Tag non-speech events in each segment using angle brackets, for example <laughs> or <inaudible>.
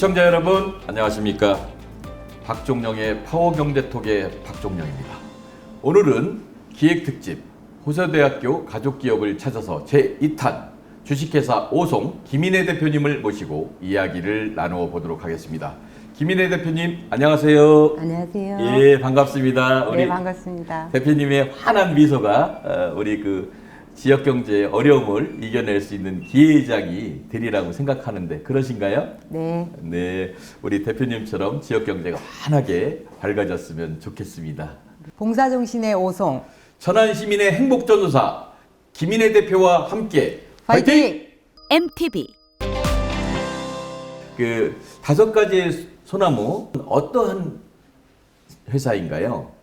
시청자 여러분 안녕하십니까? 박종영의 파워경제톡의 박종영입니다. 오늘은 기획특집 호서대학교 가족기업을 찾아서 제2탄 주식회사 오송 김인혜 대표님을 모시고 이야기를 나누어 보도록 하겠습니다. 김인혜 대표님 안녕하세요. 안녕하세요. 예 반갑습니다. 네, 반갑습니다. 대표님의 환한 미소가 어, 우리 그 지역 경제의 어려움을 이겨낼 수 있는 기회장이 되리라고 생각하는데 그러신가요? 네, 네, 우리 대표님처럼 지역 경제가 환하게 밝아졌으면 좋겠습니다. 봉사 정신의 오송 천안 시민의 행복 전도사 김인혜 대표와 함께 파이팅! MTV 그 다섯 가지의 소나무 어떠한 회사인가요?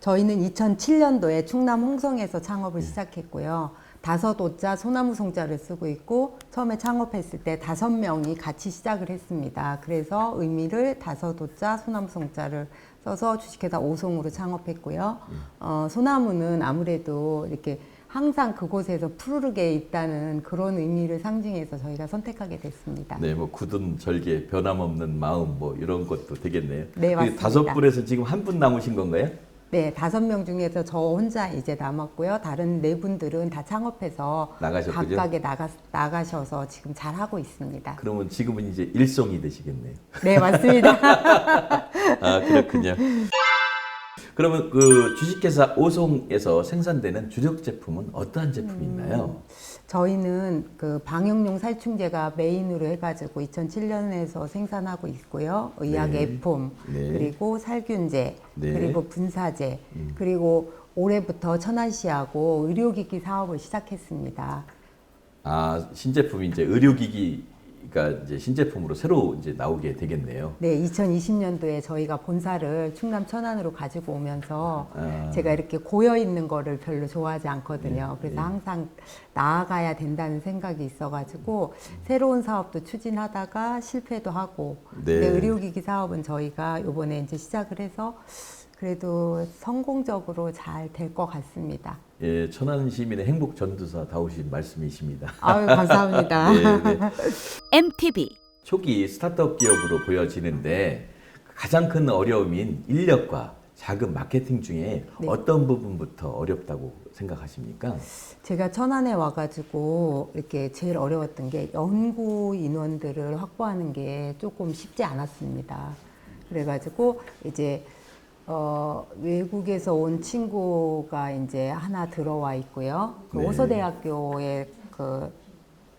저희는 2007년도에 충남 홍성에서 창업을 시작했고요. 다섯 오자 소나무 송자를 쓰고 있고 처음에 창업했을 때 다섯 명이 같이 시작을 했습니다. 그래서 의미를 다섯 오자 소나무 송자를 써서 주식회사 오송으로 창업했고요. 어, 소나무는 아무래도 이렇게 항상 그곳에서 푸르르게 있다는 그런 의미를 상징해서 저희가 선택하게 됐습니다. 네, 뭐 굳은 절개, 변함없는 마음 뭐 이런 것도 되겠네요. 네, 그 맞습니다. 다섯 분에서 지금 한 분 남으신 건가요? 네, 다섯 명 중에서 저 혼자 이제 남았고요. 다른 네 분들은 다 창업해서 나가셨군요. 각각에 나가, 나가셔서 지금 잘 하고 있습니다. 그러면 지금은 이제 일송이 되시겠네요. 네, 맞습니다. <laughs> 아 그렇군요. 그러면 그 주식회사 오송에서 생산되는 주력 제품은 어떠한 제품이 있나요? 저희는 그 방역용 살충제가 메인으로 해가지고 2007년에서 생산하고 있고요. 의약 네. 네. 그리고 살균제, 네. 음. 그리고 분사제, 그리고 올해부터 천안시하고 의료기기 사업을 시작했습니다. 아 신제품이 이제 의료기기 가 이제 신제품으로 새로 이제 나오게 되겠네요. 네, 2020년도에 저희가 본사를 충남 천안으로 가지고 오면서 아. 제가 이렇게 고여 있는 거를 별로 좋아하지 않거든요. 네, 그래서 항상 나아가야 된다는 생각이 있어가지고 새로운 사업도 추진하다가 실패도 하고. 네. 근데 의료기기 사업은 저희가 이번에 이제 시작을 해서 그래도 성공적으로 잘 될 것 같습니다. 예, 천안 시민의 행복 전도사 다우신 말씀이십니다. 아유, 감사합니다. <laughs> 네, 네. MTV 초기 스타트업 기업으로 보여지는데 가장 큰 어려움인 인력과 자금 마케팅 중에 네. 어떤 부분부터 어렵다고 생각하십니까? 제가 천안에 와가지고 이렇게 제일 어려웠던 게 연구 인원들을 확보하는 게 조금 쉽지 않았습니다. 그래가지고 이제 어, 외국에서 온 친구가 이제 하나 들어와 있고요. 그 네. 호서대학교에 그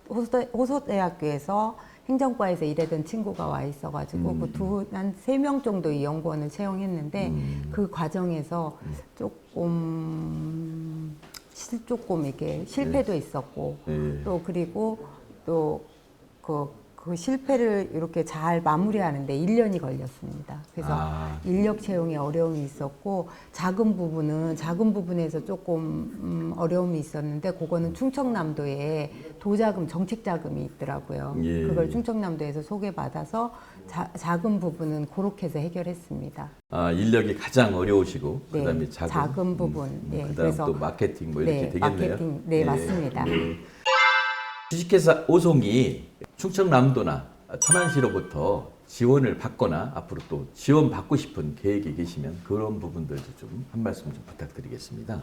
호서, 호서대학교에서 행정과에서 일하던 친구가 와 있어가지고 음. 그두한세 명 정도의 연구원을 채용했는데 음. 그 과정에서 조금 실 조금 이렇게 실패도 있었고 네. 또 그리고 또그 그 실패를 이렇게 잘 마무리하는데 1년이 걸렸습니다. 그래서 아. 인력 채용에 어려움이 있었고 작은 부분은 작은 부분에서 조금 음, 어려움이 있었는데 그거는 충청남도에 도자금 정책 자금이 있더라고요. 예. 그걸 충청남도에서 소개받아서 자, 작은 부분은 그렇게 해서 해결했습니다. 아, 인력이 가장 어려우시고 네, 그다음에 자금, 자금 부분. 예, 그다음 그래서- 또 마케팅 뭐 이렇게 네, 되겠네요. 마케팅. 네, 맞습니다. 주식회사 오송이 충청남도나 천안시로부터 지원을 받거나 앞으로 또 지원 받고 싶은 계획이 계시면 그런 부분들도 좀 한 말씀 좀 부탁드리겠습니다.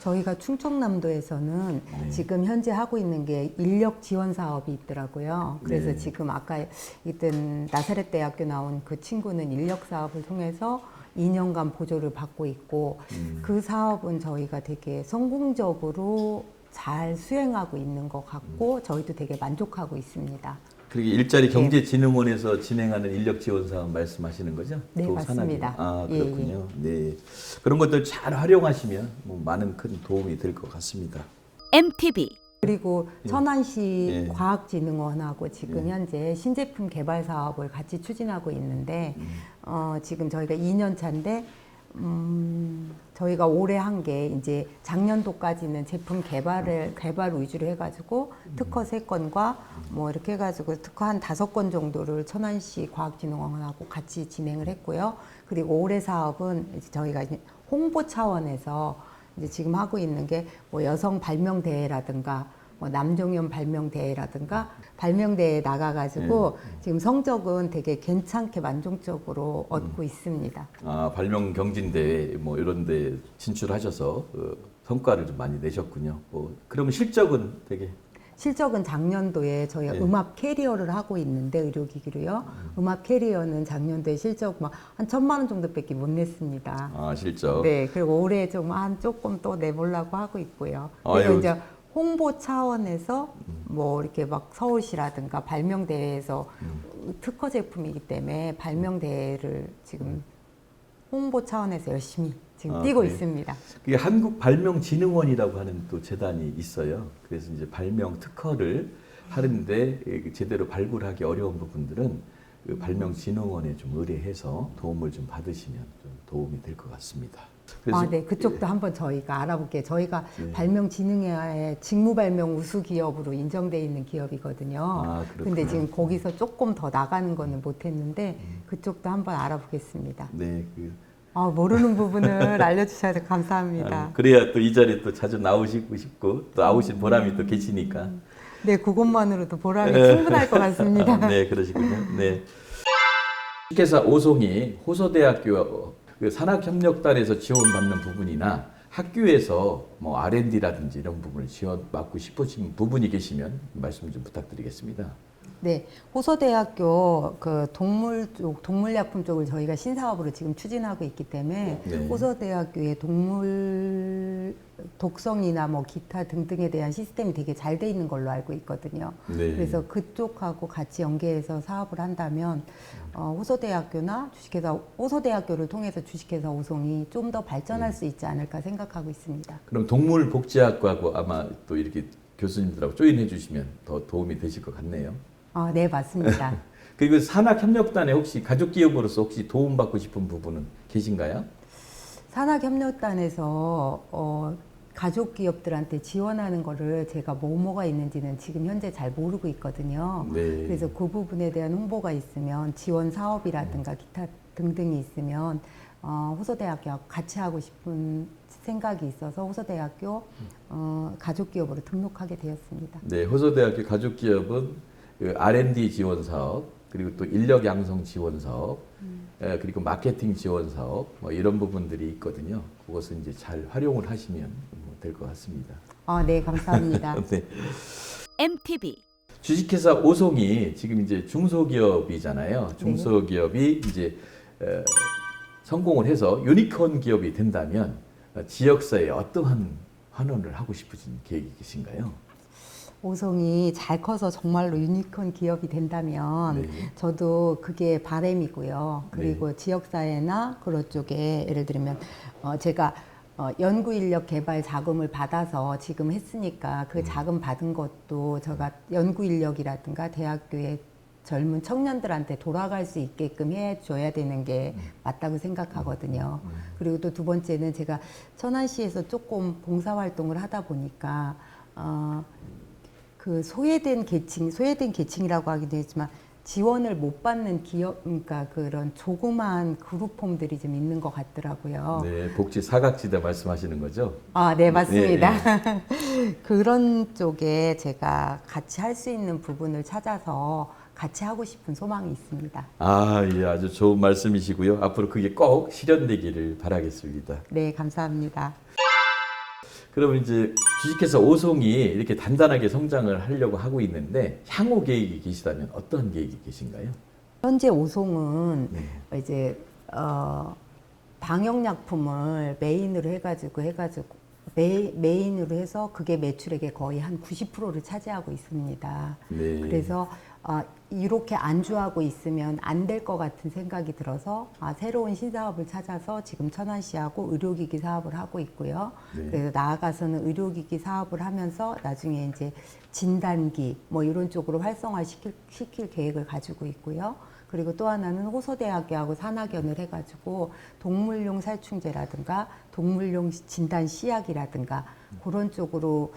저희가 충청남도에서는 네. 지금 현재 하고 있는 게 인력 지원 사업이 있더라고요. 그래서 네. 지금 아까 있던 나사렛 대학교 나온 그 친구는 인력 사업을 통해서 2년간 보조를 받고 있고 음. 그 사업은 저희가 되게 성공적으로 잘 수행하고 있는 것 같고 저희도 되게 만족하고 있습니다. 그리고 일자리 경제진흥원에서 진행하는 인력 지원 사업 말씀하시는 거죠? 네, 도 맞습니다. 아 예, 그렇군요. 네 그런 것들 잘 활용하시면 뭐 많은 큰 도움이 될 것 같습니다. MTV 그리고 천안시 예. 과학진흥원하고 지금 현재 신제품 개발 사업을 같이 추진하고 있는데 어, 지금 저희가 2년 차인데 음, 저희가 올해 한 게 이제 작년도까지는 제품 개발을 개발 위주로 해가지고 특허 세 건과 뭐 이렇게 해가지고 특허 한 다섯 건 정도를 천안시 과학진흥원하고 같이 진행을 했고요. 그리고 올해 사업은 이제 저희가 이제 홍보 차원에서 이제 지금 하고 있는 게 뭐 여성 발명 대회라든가 뭐 남종현 발명대회라든가 발명대회에 나가가지고 지금 성적은 되게 괜찮게 만족적으로 얻고 있습니다. 아, 발명 경진대회 뭐 이런 데 진출하셔서 어, 성과를 좀 많이 내셨군요. 뭐 그러면 실적은 되게 실적은 작년도에 저희가 예. 음압 캐리어를 하고 있는데 의료기기로요. 음압 캐리어는 작년도에 실적 막한 천만 원 정도밖에 못 냈습니다. 아, 실적. 네, 그리고 올해 좀 한 조금 또 내보려고 하고 있고요. 그리고 아유. 음. 이제 홍보 차원에서 뭐 이렇게 막 서울시라든가 발명 대회에서 음. 특허 제품이기 때문에 발명 대회를 지금 홍보 차원에서 열심히 지금 아, 뛰고 그래요? 있습니다. 그게 한국 발명진흥원이라고 하는 또 재단이 있어요. 그래서 이제 발명 특허를 하는데 그 제대로 발굴하기 어려운 부분들은 그 발명진흥원에 좀 의뢰해서 도움을 좀 받으시면 좀 도움이 될 것 같습니다. 아, 네, 그쪽도 한번 저희가 알아볼게요. 저희가 네. 발명진흥회의 직무발명 우수 기업으로 인정돼 있는 기업이거든요. 아, 그렇구나. 근데 지금 거기서 조금 더 나가는 거는 못했는데 그쪽도 한번 알아보겠습니다. 네, 그 아, 모르는 부분을 알려주셔서 감사합니다. 아, 그래야 또 이 자리에 또 자주 나오시고 싶고 또 나오신 보람이 또 계시니까. 네, 그것만으로도 보람이 충분할 것 같습니다. 아, 네, 그러시군요. 네. 주식회사 오송이 호서대학교 그 산학협력단에서 지원받는 부분이나 학교에서 뭐 R&D라든지 이런 부분을 지원받고 싶으신 부분이 계시면 말씀 좀 부탁드리겠습니다. 네, 호서대학교 그 동물 쪽, 동물약품 쪽을 저희가 신사업으로 지금 추진하고 있기 때문에 네. 호서대학교의 동물 독성이나 뭐 기타 등등에 대한 시스템이 되게 잘 돼 있는 걸로 알고 있거든요. 네. 그래서 그쪽하고 같이 연계해서 사업을 한다면 어, 호서대학교나 주식회사 호서대학교를 통해서 주식회사 오송이 좀 더 발전할 수 있지 않을까 생각하고 있습니다. 그럼 동물복지학과하고 아마 또 이렇게 교수님들하고 조인해 주시면 더 도움이 되실 것 같네요. 아, 네, 맞습니다. <laughs> 그리고 산학협력단에 혹시 가족기업으로서 혹시 도움받고 싶은 부분은 계신가요? 산학협력단에서 어, 가족 기업들한테 지원하는 거를 제가 뭐뭐가 있는지는 지금 현재 잘 모르고 있거든요. 네. 그래서 그 부분에 대한 홍보가 있으면 지원 사업이라든가 기타 등등이 있으면 어, 호서대학교하고 같이 하고 싶은 생각이 있어서 호서대학교 어, 가족 기업으로 등록하게 되었습니다. 네, 호서대학교 가족기업은 그 R&D 지원 사업, 그리고 또 인력 양성 지원 사업, 에, 그리고 마케팅 지원 사업, 뭐 이런 부분들이 있거든요. 그것을 이제 잘 활용을 하시면 뭐될것 같습니다. 아, 네, 감사합니다. <laughs> 네. MTV 주식회사 오송이 지금 이제 중소기업이잖아요. 중소기업이 이제 에, 성공을 해서 유니콘 기업이 된다면 어, 지역사회에 어떠한 환원을 하고 싶으신 계획이 계신가요? 오송이 잘 커서 정말로 유니콘 기업이 된다면 네. 저도 그게 바람이고요. 그리고 지역사회나 그런 쪽에 예를 들면 어 제가 어 연구 인력 개발 자금을 받아서 지금 했으니까 그 자금 받은 것도 제가 연구 인력이라든가 대학교에 젊은 청년들한테 돌아갈 수 있게끔 해줘야 되는 게 맞다고 생각하거든요. 그리고 또 두 번째는 제가 천안시에서 조금 봉사활동을 하다 보니까 어, 그 소외된 계층, 소외된 계층이라고 하기도 했지만 지원을 못 받는 기업, 그러니까 그런 조그마한 그룹홈들이 좀 있는 것 같더라고요. 네, 복지 사각지대 말씀하시는 거죠? 아, 네, 맞습니다. <laughs> 그런 쪽에 제가 같이 할 수 있는 부분을 찾아서 같이 하고 싶은 소망이 있습니다. 아, 예, 아주 좋은 말씀이시고요. 앞으로 그게 꼭 실현되기를 바라겠습니다. 네, 감사합니다. 그럼 이제 주식회사 오송이 이렇게 단단하게 성장을 하려고 하고 있는데 향후 계획이 계시다면 어떤 계획이 계신가요? 현재 오송은 네. 이제 어, 방역약품을 메인으로 해가지고 해가지고 메, 메인으로 해서 그게 매출액의 거의 한 90%를 차지하고 있습니다. 네. 그래서 어, 이렇게 안주하고 있으면 안 될 것 같은 생각이 들어서 아, 새로운 신사업을 찾아서 지금 천안시하고 의료기기 사업을 하고 있고요. 네. 그래서 나아가서는 의료기기 사업을 하면서 나중에 이제 진단기 뭐 이런 쪽으로 활성화 시킬, 시킬 계획을 가지고 있고요. 그리고 또 하나는 호서대학교하고 산학연을 해가지고 동물용 살충제라든가 동물용 진단 시약이라든가 그런 쪽으로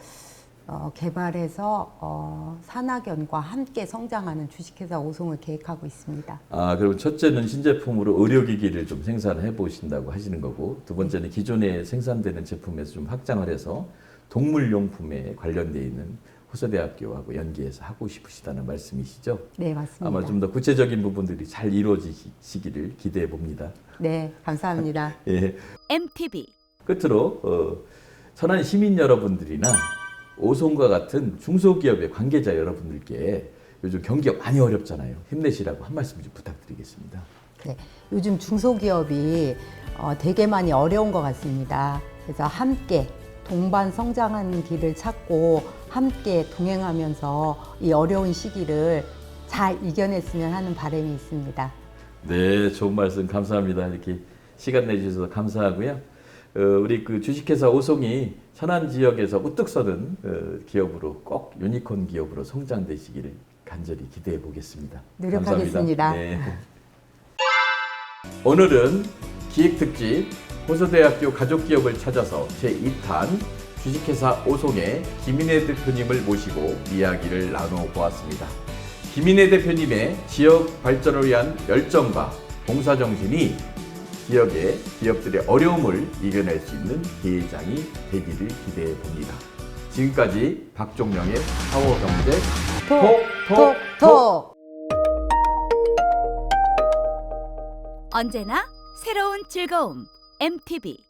어, 개발해서 어, 산학연과 함께 성장하는 주식회사 오송을 계획하고 있습니다. 아, 그럼 첫째는 신제품으로 의료기기를 좀 생산해 보신다고 하시는 거고, 두 번째는 기존에 생산되는 제품에서 좀 확장을 해서 동물용품에 관련되어 있는 호서대학교하고 연계해서 하고 싶으시다는 말씀이시죠? 네, 맞습니다. 아마 좀 더 구체적인 부분들이 잘 이루어지시기를 기대해 봅니다. 네, 감사합니다. <laughs> 예. MTV 끝으로 어, 천안 시민 여러분들이나 오송과 같은 중소기업의 관계자 여러분들께 요즘 경기가 많이 어렵잖아요. 힘내시라고 한 말씀 좀 부탁드리겠습니다. 네, 요즘 중소기업이 어, 되게 많이 어려운 것 같습니다. 그래서 함께 동반 성장하는 길을 찾고 함께 동행하면서 이 어려운 시기를 잘 이겨냈으면 하는 바람이 있습니다. 네, 좋은 말씀 감사합니다. 이렇게 시간 내주셔서 감사하고요. 어, 우리 그 주식회사 오송이 천안 지역에서 우뚝 서는 어, 기업으로 꼭 유니콘 기업으로 성장되시기를 간절히 기대해 보겠습니다. 노력하겠습니다. 감사합니다. 네. 오늘은 기획 특집 호서대학교 가족기업을 찾아서 제2탄 주식회사 오송의 김인혜 대표님을 모시고 이야기를 나눠보았습니다. 김인혜 대표님의 지역 발전을 위한 열정과 봉사정신이 지역의 기업들의 어려움을 이겨낼 수 있는 대장이 되기를 기대해 봅니다. 지금까지 박종영의 파워경제 톡, 톡! 언제나 새로운 즐거움 MTV